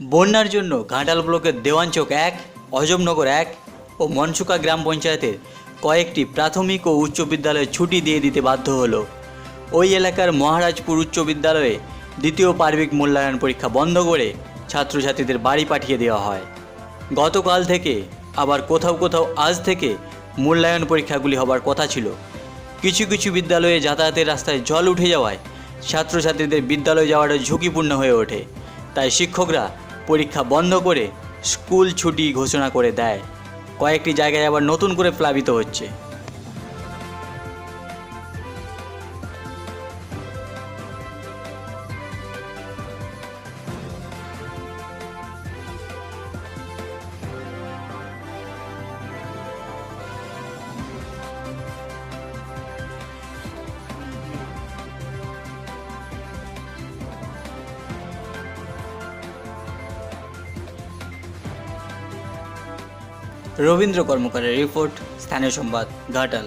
বন্যার জন্য ঘাটাল ব্লকের দেওয়ানচক এক, অজমনগর এক ও মনসুকা গ্রাম পঞ্চায়েতের কয়েকটি প্রাথমিক ও উচ্চ বিদ্যালয়ে ছুটি দিয়ে দিতে বাধ্য হলো। ওই এলাকার মহারাজপুর উচ্চ বিদ্যালয়ে দ্বিতীয় পার্বিক মূল্যায়ন পরীক্ষা বন্ধ করে ছাত্রছাত্রীদের বাড়ি পাঠিয়ে দেওয়া হয়। গতকাল থেকে, আবার কোথাও কোথাও আজ থেকে মূল্যায়ন পরীক্ষাগুলি হবার কথা ছিল। কিছু কিছু বিদ্যালয়ে যাতায়াতের রাস্তায় জল উঠে যাওয়ায় ছাত্রছাত্রীদের বিদ্যালয়ে যাওয়াটা ঝুঁকিপূর্ণ হয়ে ওঠে। তাই শিক্ষকরা পরীক্ষা বন্ধ করে স্কুল ছুটি ঘোষণা করে দেয়। কয়েকটি জায়গায় আবার নতুন করে প্লাবিত হচ্ছে। রবীন্দ্র কর্মকারের রিপোর্ট স্থানীয় সংবাদ ঘাটাল।